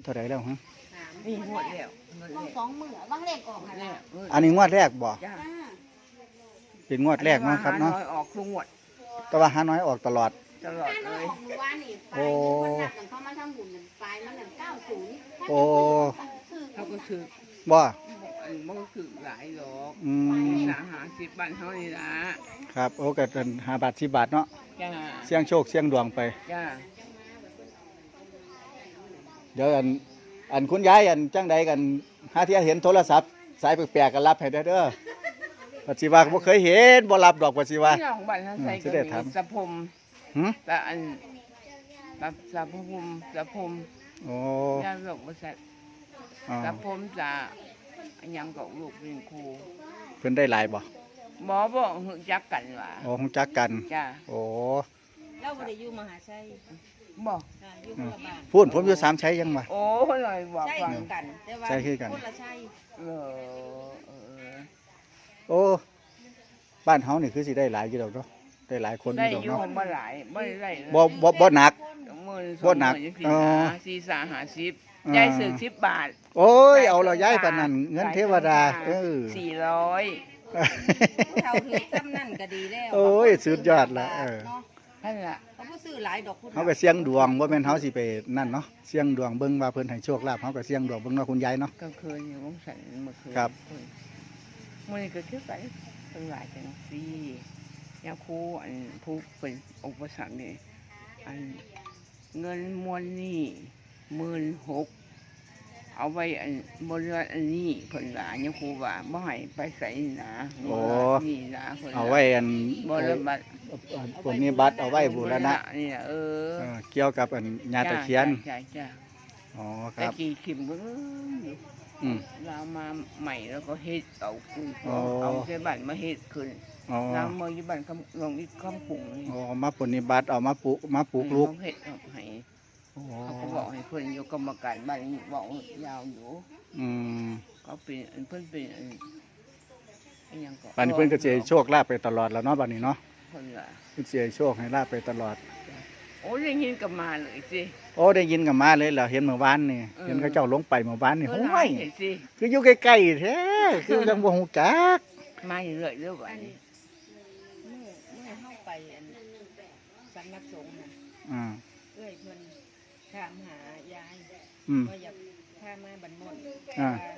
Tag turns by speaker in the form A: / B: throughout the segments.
A: ที่เท่าไหรแล้วฮะ
B: นี่หมดแล้วหมด
C: ต้อง
B: แล้ว
C: สองมือว่างเลขออกหั่น
B: แล้
C: ล่ะ
B: ว
A: อันนี้งวดแรกบ่
B: จ้า
C: อ่า
A: เป็นงวดแรกเนาะครับเนาะ
B: หอยออกทุกงวด
A: แต่ว่าหาน้อยออกตลอด
B: ตลอด
C: ถ้า
B: เล
C: เรา
B: ย
C: ออกมือวานนี่ไป
A: โอ้
C: คนนับกันเขามาทำบุญนั่นไปมันนั่นเก้าศูนย์
A: โอ้
B: เขาก็ถือ
A: บ่
B: อันมันก็ถือหลายดอก
A: อืม
B: สาหาสิบบันเท่านี้ละ
A: ครับ โอ้ก็เป็นห้าบาทสิบบาทเนาะ
B: จ้า
A: เสี่ยงโชคเสี่ยงดวงไป
B: จ้า
A: เดี๋ยวอันอันคุณยายอันจังใดกันหาที่เห็นโทรศัพท์ สายแปลกๆกันรับให้ได้เด้อปัจจุบันบ่เคยเห็นบ่รับดอกปัจจุบัน
B: ที่น้องบ้านท่านใส่
A: อืมสิ
B: ก็
A: ได้
B: มี
A: ถาม
B: สะพรม
A: หึ
B: แต่อันแบบสะพรมสะพรม
A: โอ้
B: ยาบอกบริษัท
A: อ๋อ
B: สะพรมจะอันยังกับลูกเรียนครู
A: เพิ่นได้หลายบ่
B: หมอบอกหึจักกันว่า
A: โอ้ฮู้จักกัน
B: จ้า
A: โอ้
C: เราบ่ได้อยู่มหาชัย
B: บอก
C: ค่ะอยู่คนละบ้าน
A: พูดผมอยู่สามชัยยังวะ
B: โอ้หน่อยบอก
C: ใช่
B: ฟัง
C: คือกันแต่ว่า
A: ใช่คือกัน
C: คนละชัย
B: เออเออ
A: โอ้ บ้านเฮานี่คือสิได้หลายอยู่ดอกเนาะได้หลายคนอ
B: ได้
A: ยู่ดอก
B: อยู่
A: เนาะ
B: ของบ่หลายบ่ได้
A: บ่บ่บ่หนัก
B: หมื่นส
A: บ่
B: อง
A: หนัก
B: หมื่น
A: เออ
B: สี่สาหาสิบ
A: อ่า
B: ยายซื้อสิบบาท
A: โอ้ย เอาเราย้ายปานนั้นเงินเทวดาเออ
B: สี่ร้อย
C: ผู้เฒ่าถือซ้ำนั่นก็ดีแล้ว
A: โอ้ยสุดยอดละเออ
C: เนาะ
B: นั่นล่ะ
C: เขาบ่ซื้อหลายดอกผู้
A: เฮาก็เสี่ยงดวงบ่แม่นเฮาสิไปนั่นเนาะเสี่ยงดวงเบิ่งว่าเพิ่นให้โชคลาภเฮาก็เสี่ยงดวงเบิ่งว่าคุณยายเนาะ
B: ก็เคยอยู่วงสันเมื่อคืน
A: ครับ
B: มื่อนี้ก็เที่ยวไปเป็นหลายจังซี่ยาคูอันผู้เป็นอุปสรรคนี่อันเงินมวลนี่หมื่นหก เอาไว้อันบริวารอันนี้เพิ่นว่าเนี่ยครูว่าบ่ให้ไปใส่นะ
A: โอ้
B: นี่นะเพิ่น
A: เอาไว้อัน
B: บริวาร
A: เอ่อพวกนี้บัตรเอาไว้บูรณะ
B: นี่นะเออ
A: เออเกี่ยวกับอันญาตะเคียน
B: จ้าจ้า
A: อ๋อค
B: แต่
A: รับ
B: กี่ขิมก็อยู่
A: อืม
B: เรามาใหม่แล้วก็เฮ็ดเอาขึ้น
A: อ๋อ
B: เอาใช้บัตรมาเฮ็ดขึ้น
A: อ๋อ
B: เราเมื่ออยู่บ้านคำลงอีกคำปุ่งนี่
A: อ๋อมาปฏิบัติเอามาปลูกมาปลูกลูก
B: เขาเฮ็ดเอาให้
A: อ๋อ
B: เขาก็บอกให้เพิ่นอยู่กรรมการบ้านนี้บอกยาวอยู่
A: อืม
B: เขาเป็นอันเพิ่นเป็นอันอันหยังก็
A: บัดนี้เพิ่นก็สิให้โชคลาภไปตลอดแล้วเนาะบัดนี้เนาะ
B: เพิ่นล่ะ
A: เพิ่นสิให้โชคให้ลาภไปตลอด
B: โอ้ยได้ยินกับมาเลยสิ
A: โอ้ได้ยินกันมาเลยเหรอเห็นเมื่อวานนี่
B: เออ
A: เห็นเขาเจ้าลงไปเมื่อวานนี่
B: เพิ่
A: โอ้
B: นหาย
A: ย
B: เห็นสิ
A: คืออยู่ใกล้ๆแท้คือจังบ่ฮู้จัก
B: มาเรื่อยๆเรื่อยวันนี้
C: เมื่อเมื่อเฮาไปอันสำนักสงฆ์น่ะ
A: อ่า
C: เอ้ยเพิ่น ถามหายาย
A: อืม
C: ว่าอยากพามาบรรมนต์
A: อ่า
C: ว่า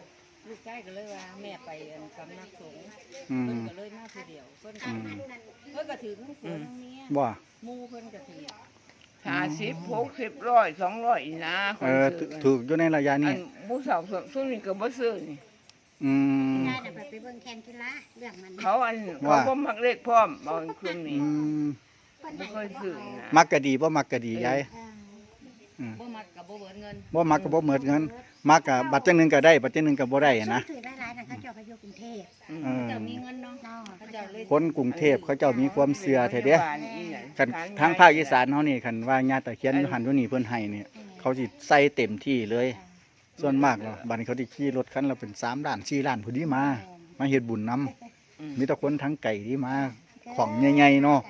C: ลูกชายก็เลยว่าแม่ไปอันสำนักสงฆ์
A: อื
C: เพิ่น
A: ม
C: ก็เลยมาผู้เดียวเพิ่น
A: อื
C: ก็
A: ม
C: เพิ่นก็ถือทั้งผัวทั้งเมีย
A: บ่
C: หมู่เพิ่นก็ถือ
B: ห้าสิบหกสิบร้อยสองร้อยนะค
A: เอนอ
B: ซื้อ
A: ถูกอยู่ในระยะ
B: อั
A: นี้
B: นผู้สาวส่วนส่วนนี้ก็บ่ซื้อนี่
A: อืม
D: ได้แต่ไปเบิ่งแคนกีฬาเรื่องมัน
B: เขาอันเขา
A: ว่า
B: บ่มักเลขพร้อมบางคืน
A: อื
B: นี่
A: ม
B: บ่ค่อยซื้อนะ
A: มักก็ดีบ่มักก็ดียาย
D: อ่า
A: อืม
C: บ่มักกับบ่เบิดเงิน
A: บ่มักก็บ่เหมิดเงินมักก็บัตรจังหนึงก็ได้ บัตรจังหนึงก็บ่ได้นะ
D: ถือหลายๆนะเขาเจ้าก็อยู่กรุงเทพ
B: อืม
A: เออ
C: เจ้ามีเงินเนาะ
D: เนาะ
C: เขาเจ้าเลย
A: คนกรุงเทพเขาเจ้ามีความเชื่อแท้เด้
B: บ้านอีหยัง
A: คันทางภาคอีสานเฮานี่คันว่าญาติตะเคียนอยู่หันอยู่นี่เพิ่นให้นี่เขาสิใส่เต็มที่เลย ส่วนมากเนาะบัดนี้เขาสิขี่รถคันละเป็น3ล้าน4ล้านพุ่นนี้มา มาเฮ็ดบุญนํ
B: อืม
A: มีแต่คนทั้งไก่ที่มาของใหญ่ๆเนาะ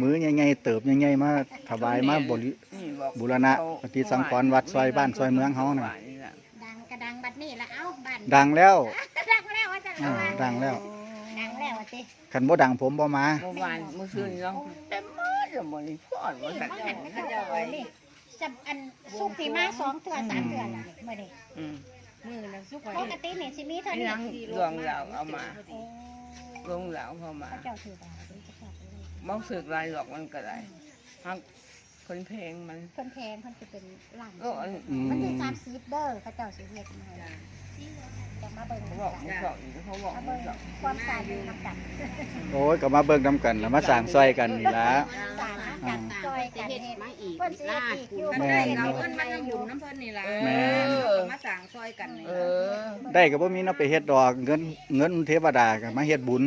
A: มื้อใหญ่ๆเติบใหญ่ๆมาถวายมาบริ
B: นี่บอก
A: บูรณะปฏิสังขรณ์วัดซอยบ้านซอยเมืองเฮาน่ะ
D: ดังกระดังบัดนี้ละเอ้าบ้าน
A: ดังแล้ว
D: ดังแล้วว่าจะ
A: อ่าดังแล้ว
D: ดังแล้วว่าติ
A: คันบ่ดังผมบ่มา
B: เมื่อวานเมื่อคืนเนาะแต่หมาจะบ่ได้พอดว่าซั่น
D: บ่หันเขาเจ้าไว้นี่จะอันสุกสิมาสองเทื่อสามเทื่อละมื้อนี้
B: อืม
C: มือน่ะสุก
D: ปกตินี่สิมีเท่า
B: นี่
D: นี้
B: นังดวงเหลาเอามา
D: โอ้
B: ดวงเหลาเข้ามา
D: เขาเจ้าถือด
B: บ่สึกหลายหรอกมันก็ได้ฮักคนเพลงมัน
D: เพิ่นแพงเพิ่นสิเป็นล้าน
B: ก็อัน
A: อืม
D: มันสิ30เด้อเขาเจ้าสิเฮ็ดมาให้จะมาเบิ่ง
B: เขาบอกเขาบอกเขาบอก
D: มา
B: เขา
D: เบิ่ง
B: บอก
D: ความสาอยู่นํกัน
A: โอ้ยก็มาเบิ่งนํกันแล้วมาสร้างซอยกันนี่ล่ะ
D: สารกันซอยกันเฮ็ด มาอีกเพิ่นสิเฮ็ดอีกอยู่
A: แม่น
C: เราเพิ่นมาอยู่น้ำเพิ่นนี่ล่ะ
A: แม่น
C: ก็มาสั่งซอยกันนี่
B: เออ
A: ได้ก็บ่มีเนาะไปเฮ็ดดอกเงินเงินเทวดาก็มาเฮ็ดบุญ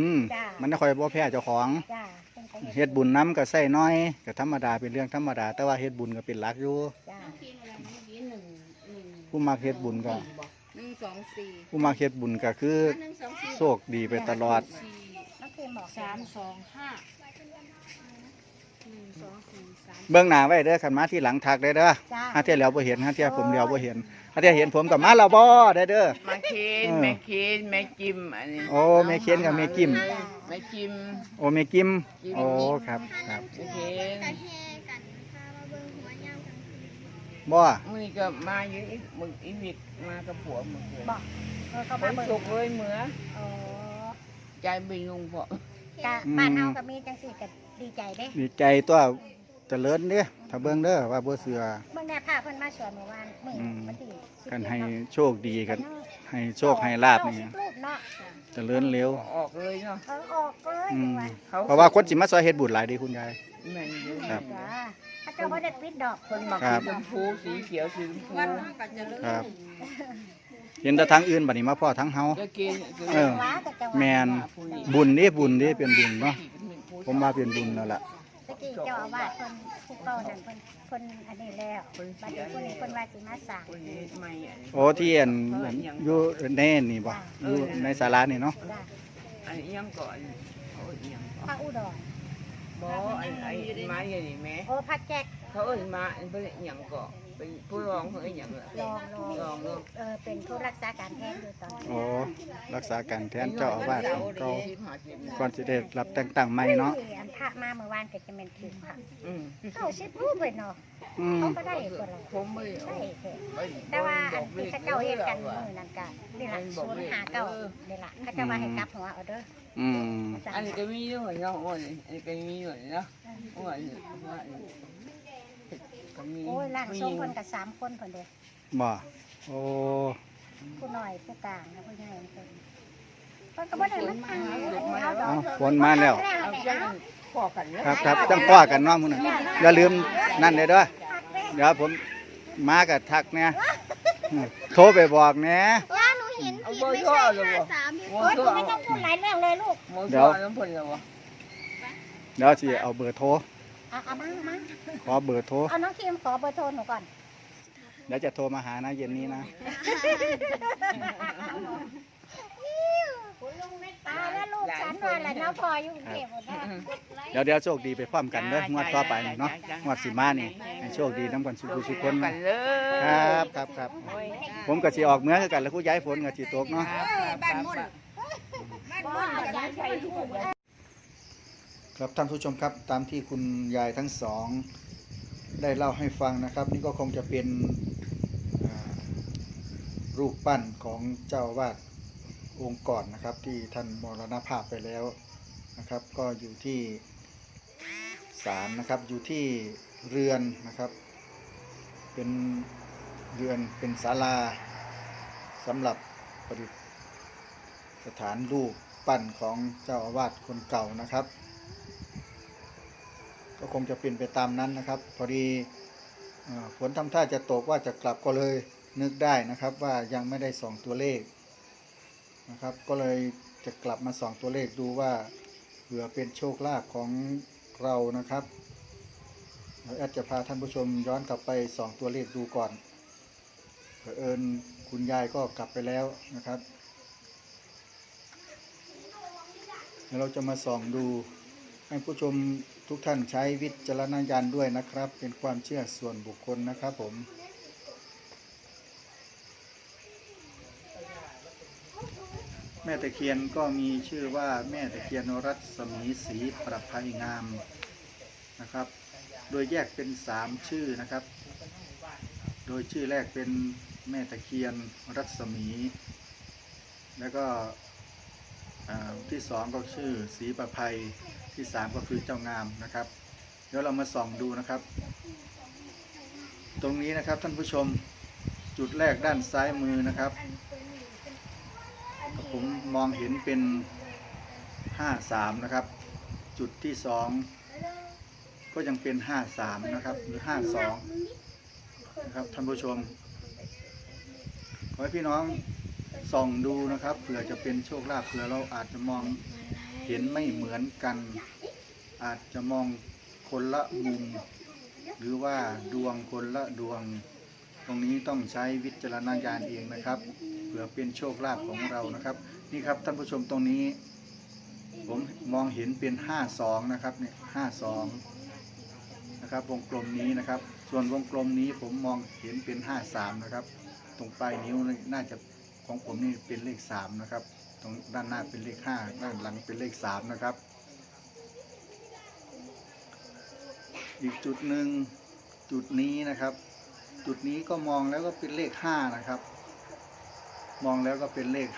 A: มันค่อยบ่แพ้เจ้าของ
D: จ้า เพิ่นก็
A: เฮ็ดบุญน้ำก็ใส่น้อยก็ธรรมดาเป็นเรื่องธรรมดา แต่ว่าเฮ็ดบุญก็เป็นหลักอยู่
D: จ้า
A: ผู้มักเฮ็ดบุญก็
C: หนึ่งสองสี่
A: ผู้มักเฮ็ดบุญก็คือ
C: หนึ่งสองสี่
A: โชคดีไปตลอด
D: มันคือหมอก
C: สามสองห้า
D: ห นึ่งสองสี่สาม
A: เบื้องหน้าไว้เด้อขันมาที่หลังทักได้เด้อ
D: จ้า
A: ฮาเทียเหลียวบ่เห็นฮาเทียผมเหลียวบ่เห็นฮาเทียเห็นผมกับมาแล้วบ่ได้เด้อ
B: มาเคน
A: เออ
B: แม่เคนแม่จิมอันนี้
A: โอ้แม่เคนกับแม่จิ้ม
B: แม่จิม
A: โอ้แม่กิม โอ้ครับครับ
B: แม่เคน
D: กันแห่กันพามาเบิ่งหัวยาวกัน
A: บ่
B: มึงนี่ก็มาอยู่อีกมึงอีวิกมากับผัวมึงเลย
D: บอกเออเขา
B: ค
D: มานเบิ่ง
B: สุกเลยเหมือ
D: อ๋อ
B: ใจบินลงพอ กะ
D: บ้านเฮาก็มีจังซี่ก็ ดีใจเด้
A: ดีใจตัวเจริญเด้อถ้าเบิ่งเด้อว่าบ่เสือ
D: เบิ่งแน่พาเพิ่นมาสวนเมื่อวานมื้อ
A: อืม
D: วันที่
A: กันให้
D: 17เาะ
A: โชคดีกัน ให้โชคให้ลาบนี่
D: เอสิบรูปเนาะ
A: เจริญเร็ว
B: ออกเลยเนาะ
D: เออออกเลย
A: อืม
D: ว่า
B: เขา
A: เพราะว่าคนสิมาซอยเฮ็ดบุญหลายเดีคุณยาย
B: แม่นอยู่
A: ครับ
D: จ้าถ้าเจ้าบ่ได้ปิดดอก
B: คนมัก
A: ครั
B: สี
A: บ
B: ชมพูสีเขียวสีชมพู
C: วันเฮาก็จะเลิก
A: ครับ เห็นแต่ทางอื่นบัดนี้มาพ่อทั้งเฮา
B: จะกินจะ
A: เออ
D: ว้าก็จะว่า
A: แมน บุญนี่บุญนี่เป็นบุญเนาะ ผมมาเป็นบุญแล้วล่ะ
D: ตะกี้เจ้าอาวาสเพิ่นผู้เก่านั่นเพิ่นเพิ่นอันนี้แล้วบัดนี้คนนี้เพิ่นว่าสิมาสร้าง
B: คนนี้ไม่อันนี้
A: โอ้ที่อันอยู่แน่นี่บ่อยู่ในศาลานี่เนาะ
D: จ้า
B: อันนี้ยังก่อนเขาเอิ้นยัง
D: พระอุดร
B: บ่อันไอ้ไม้อย่างนี้แม่
D: โอ้พระแจก
B: เขาเอิ้นมาอันเป็นหยังก่อ เป็นผู้รองเขาเอิ้นหยังล่ะ
D: รองรอง
B: รองเนาะ
D: เออเป็นผู้รักษาการแทนอยู่ตอนนี้
A: โอ้รักษาการแทนเจ้าอาวาสของเก่า
B: สิบห้าสิบ
A: ก่อนสิได้รับแต่งตั้งใหม่เนาะ
D: ที่อันพระมาเมื่อวานก็จะเป็นถือค่ะ
B: อืม
D: เข้าชิดรูปเลยเนาะ
A: อืม
D: เขาก็ได้คนละ
B: ผมไม่เอา
D: ได้แค่
B: ไม่
D: แต่ว่าอัน
B: บอกล
D: ที่
B: ข
D: เขาเจ้าเฮ็ดกันมือนั่นก็นี่ล่ะศูนย์หาเก้านี่ล่ะเขาเจะมาให้กลับหัวเอาเด้อ
A: อืม
B: อันนี้ก็มีด้วยเนาะอันนี้อันนี้ก็มีด้วยเนาะอันนี้อันนี้ ก็มี
D: โอ้ยร่างทรงคนกับสามคนคนเดียว
A: บ่โอ้
D: ผู้น้อยผู้กลางและผู้ใหญ่คนเพิ่นก็บ่ได้มาทางเอาดอ
A: เอ้ากฝนมาแล้ว
B: เอาจังพอกันเนาะ
A: ครับครับจังพ่อกันเนาะมื้อนั้นอย่าลืมนั่นเด้อเด้อเดี๋ยวผมมาก็ทักแหน่อืมโทรไปบอกแหน่
D: ว่าหนูเห็น
B: เอา
D: ผิด
B: บ่
D: ไม่
B: ชอ
D: ใช่
B: บเลยบ่
D: ห้าสาม
B: บ่
D: โอ้ย
B: ช
D: คุ
B: อ
D: ณ
B: บ
D: ไม่ต้องพูดหลายเรื่องเลยลูก
B: บ่ชอบน้ำเพิ่นแล้วบ่
A: เดี๋ยวสิเอาเบอร์โทร
D: เอาเอามามา
A: ขอเบอร์โทร
D: เอาน้องคิมขอเบอร์โทรหนูก่อน
A: เดี๋ยวจะโทรมาหานะเย็นนี้นะ
D: ตายแล้วลูกฉันว่าแหละเนาะพออยู่กรุงเทพหมดแล้ว
A: เดี๋ยวเดี๋ยวโชคดีไปพร้อมกันเด้องวดต่อไปนี่เนาะงวดสิมานี่ให้โชคดีน้ำกันสุขุสุขคน
B: กั
A: นะ
B: นเลย
A: ครับครับครับ ผมก็สิออกเมืองคือกันแล้วผู้ย้ายฝนก็สิตกเนาะ
B: บ้านมุ่น
A: ค ครับท่านผู้ชมครับตามที่คุณยายทั้งสองได้เล่าให้ฟังนะครับ นี่ก็คงจะเป็นรูปปั้นของเจ้าอาวาดองค์ก่อนนะครับ ที่ท่านมรณภาพไปแล้วนะครับ ก็อยู่ที่ศาลนะครับอยู่ที่เรือนนะครับ เป็นเรือนเป็นศาลาสำหรับประดิษฐานรูปปั้นของเจ้าอาวาสคนเก่านะครับ ก็คงจะเป็นไปตามนั้นนะครับ พอดีฝนทำท่าจะตกว่าจะกลับก็เลยนึกได้นะครับว่ายังไม่ได้ส่องตัวเลขนะครับ ก็เลยจะกลับมาส่องตัวเลขดูว่าเผื่อเป็นโชคลาภของเรานะครับเดี๋ยวแอดจะพาท่านผู้ชมย้อนกลับไปส่องตัวเลขดูก่อนเผอิญคุณยายก็กลับไปแล้วนะครับเดี๋ยวเราจะมาส่องดูให้ผู้ชม ทุกท่านใช้วิจารณญาณด้วยนะครับ เป็นความเชื่อส่วนบุคคลนะครับผมแม่ตะเคียนก็มีชื่อว่าแม่ตะเคียนรัศมีสีประภัยงามนะครับ โดยแยกเป็นสามชื่อนะครับ โดยชื่อแรกเป็นแม่ตะเคียนรัศมี แล้วก็อ่าที่สองก็ชื่อสีประภัย ที่สามก็คือเจ้างามนะครับ เดี๋ยวเรามาส่องดูนะครับ ตรงนี้นะครับท่านผู้ชมจุดแรกด้านซ้ายมือนะครับ ผมมองเห็นเป็นห้าสามนะครับ จุดที่สองก็ยังเป็นห้าสามนะครับ หรือห้าสองนะครับท่านผู้ชม ขอให้พี่น้องส่องดูนะครับเผื่อจะเป็นโชคลาภเผื่อเราอาจจะมอง เห็นไม่เหมือนกัน อาจจะมองคนละมุม หรือว่าดวงคนละดวง ตรงนี้ต้องใช้วิจารณญาณเองนะครับ เผื่อเป็นโชคลาภของเรานะครับ นี่ครับท่านผู้ชมตรงนี้ ผมมองเห็นเป็นห้าสองนะครับเนี่ยห้าสองนะครับวงกลมนี้นะครับ ส่วนวงกลมนี้ผมมองเห็นเป็น 53 นะครับ ตรงปลายนิ้วน่าจะของผมนี่เป็นเลข 3 นะครับ รงด้านหน้าเป็นเลข5ด้านหลังเป็นเลข3นะครับ อีกจุดหนึ่งจุดนี้นะครับ จุดนี้ก็มองแล้วก็เป็นเลข5นะครับ มองแล้วก็เป็นเลข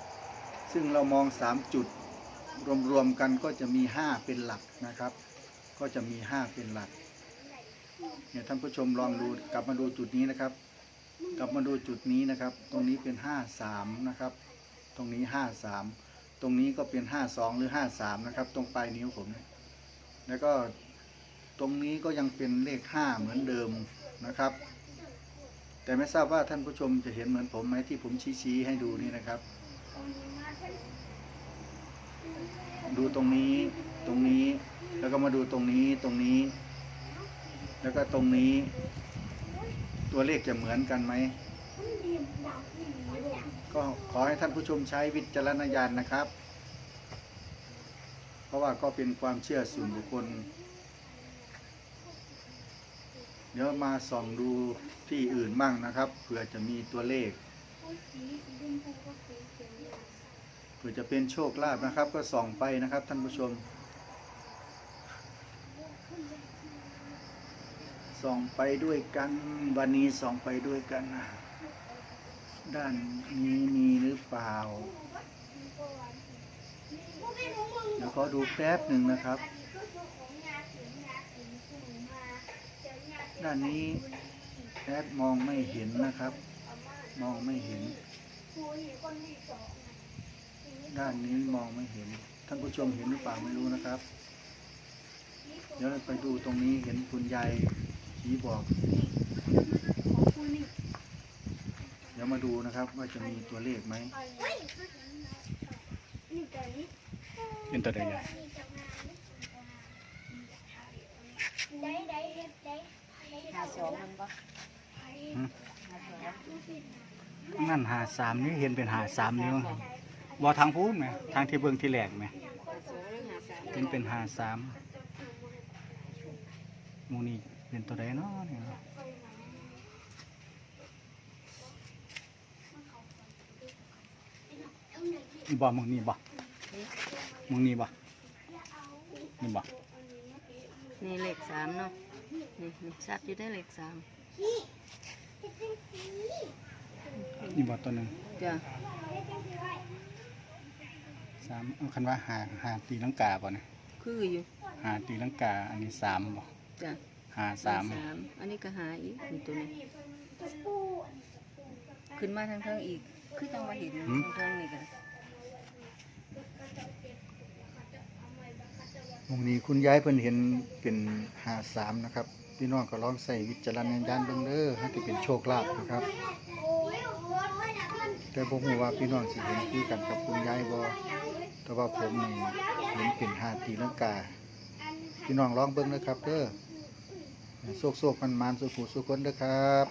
A: 5ซึ่งเรามอง3จุดรวมๆกันก็จะมี5เป็นหลักนะครับ ก็จะมี5เป็นหลักเนี่ยท่านผู้ชมลองดูกลับมาดูจุดนี้นะครับ กลับมาดูจุดนี้นะครับ ตรงนี้เป็น53นะครับ ตรงนี้53ตรงนี้ก็เป็น52หรือ53นะครับ ตรงปลายนิ้วผม แล้วก็ตรงนี้ก็ยังเป็นเลข5เหมือนเดิมนะครับ แต่ไม่ทราบว่าท่านผู้ชมจะเห็นเหมือนผมไหมที่ผมชี้ๆให้ดูนี่นะครับ ดูตรงนี้ตรงนี้แล้วก็มาดูตรงนี้ตรงนี้ แล้วก็ตรงนี้ ตัวเลขจะเหมือนกันไหม ก็ขอให้ท่านผู้ชมใช้วิจารณญาณนะครับ เพราะว่าก็เป็นความเชื่อส่วนบุคคล เดี๋ยวมาส่องดูที่อื่นบ้างนะครับ เผื่อจะมีตัวเลข เผื่อจะเป็นโชคลาภนะครับ ก็ส่องไปนะครับท่านผู้ชม ส่องไปด้วยกันวันนี้ส่องไปด้วยกันนะ ด้านนี้มีหรือเปล่า เดี๋ยวขอดูแป๊บหนึ่งนะครับ ด้านนี้แอดมองไม่เห็นนะครับ มองไม่เห็น ด้านนี้มองไม่เห็น ท่านผู้ชมเห็นหรือเปล่าไม่รู้นะครับ เดี๋ยวเราไปดูตรงนี้เห็นคุณยายชี้บอก ดี๋ยวมาดูนะครับว่าจะมีตัวเลขไหมเป็นตัวใดใหญ่
C: หาสองมันบ่
A: นั่นหาสามนี่เห็นเป็นหาสามนิ้วบอทางพูดไหมทางที่เบิ่งที่แหลกไหม
C: หาสองหรือหาสาม
A: เป็นเป็นหาสามหมูนี่เป็นตัวใดเนาะเนี่ย นาะบ่หมึงนี่บ่หมึงนี่บ่นี่บ่
C: นี่เลขสามเนาะนี่นี่ชัดอยู่ได้เลขสาม
A: นี่บ่ตัวหนึ่ง
C: จ้ะ
A: สามเอาคันว่าหาหาตีลังกาบ่นะ
C: คืออยู่
A: หาตีลังกา อันนี้สามบ่
C: จ้ะ
A: หาสาม
C: อันนี้ก็หาอีกนี่ตัวนี้ขึ้นมาทางเทิงอีก คือต้องมาเห็นทางเทิงนี่กัน
A: มุงนี้คุณยายเพิ่นเห็นเป็นหาสามนะครับพี่น้องก็ลองใส่วิจารณญาณเบิ่งเด้อให้ที่เป็นโชคลาภนะครับ แต่บ่ฮู้ว่าพี่น้องสิเห็นคือกันกับคุณยายบ่แต่ว่าผมนี่เห็นเป็นหาตีลังกา พี่น้องลองเบิ่งนะครับเด้อโชคโชคมันมันสุขุสุขคนเด้อครับ